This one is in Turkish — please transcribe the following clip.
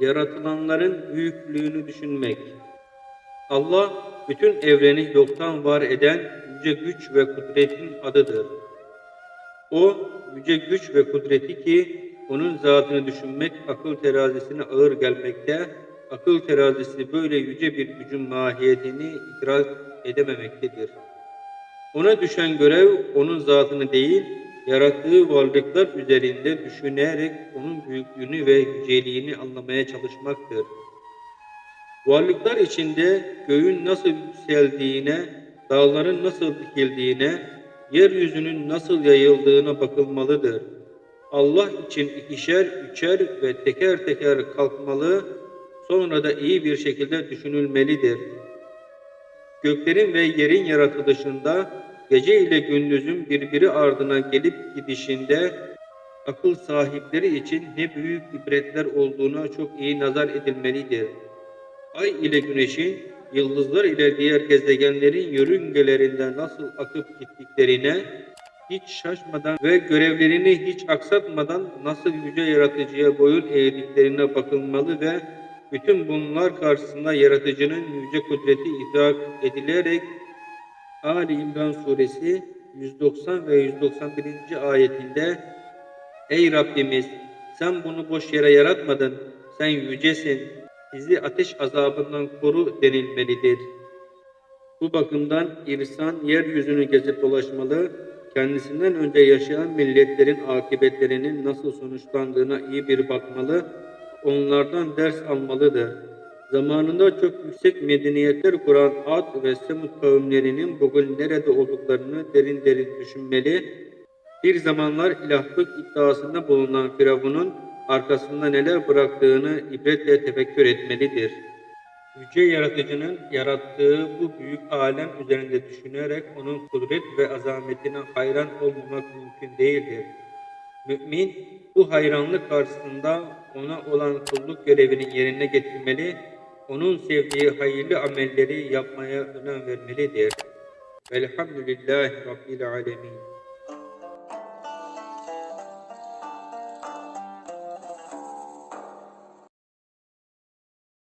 yaratılanların büyüklüğünü düşünmek. Allah bütün evreni yoktan var eden yüce güç ve kudretin adıdır. O yüce güç ve kudreti ki onun zatını düşünmek akıl terazisine ağır gelmekte, akıl terazisi böyle yüce bir gücün mahiyetini idrak edememektedir. Ona düşen görev onun zatını değil, yarattığı varlıklar üzerinde düşünerek onun büyüklüğünü ve yüceliğini anlamaya çalışmaktır. Varlıklar içinde göğün nasıl yükseldiğine, dağların nasıl dikildiğine, yeryüzünün nasıl yayıldığına bakılmalıdır. Allah için ikişer, üçer ve teker teker kalkmalı, sonra da iyi bir şekilde düşünülmelidir. Göklerin ve yerin yaratılışında, gece ile gündüzün birbiri ardına gelip gidişinde, akıl sahipleri için ne büyük ibretler olduğuna çok iyi nazar edilmelidir. Ay ile güneşin, yıldızlar ile diğer gezegenlerin yörüngelerinde nasıl akıp gittiklerine, hiç şaşmadan ve görevlerini hiç aksatmadan nasıl yüce yaratıcıya boyun eğdiklerine bakılmalı ve bütün bunlar karşısında yaratıcının yüce kudreti idrak edilerek Ali İmran suresi 190 ve 191. ayetinde Ey Rabbimiz sen bunu boş yere yaratmadın, sen yücesin, bizi ateş azabından koru denilmelidir. Bu bakımdan insan yeryüzünü gezip dolaşmalı, kendisinden önce yaşayan milletlerin akıbetlerinin nasıl sonuçlandığına iyi bir bakmalı, onlardan ders almalıdır. Zamanında çok yüksek medeniyetler kuran Ad ve Semud kavimlerinin bugün nerede olduklarını derin derin düşünmeli, bir zamanlar ilahlık iddiasında bulunan Firavun'un arkasında neler bıraktığını ibretle tefekkür etmelidir. Yüce Yaratıcının yarattığı bu büyük alem üzerinde düşünerek onun kudret ve azametine hayran olmamak mümkün değildir. Mümin bu hayranlık karşısında ona olan kulluk görevini yerine getirmeli, onun sevdiği hayırlı amelleri yapmaya önem vermelidir. Velhamdülillahi Rabbil Alemin.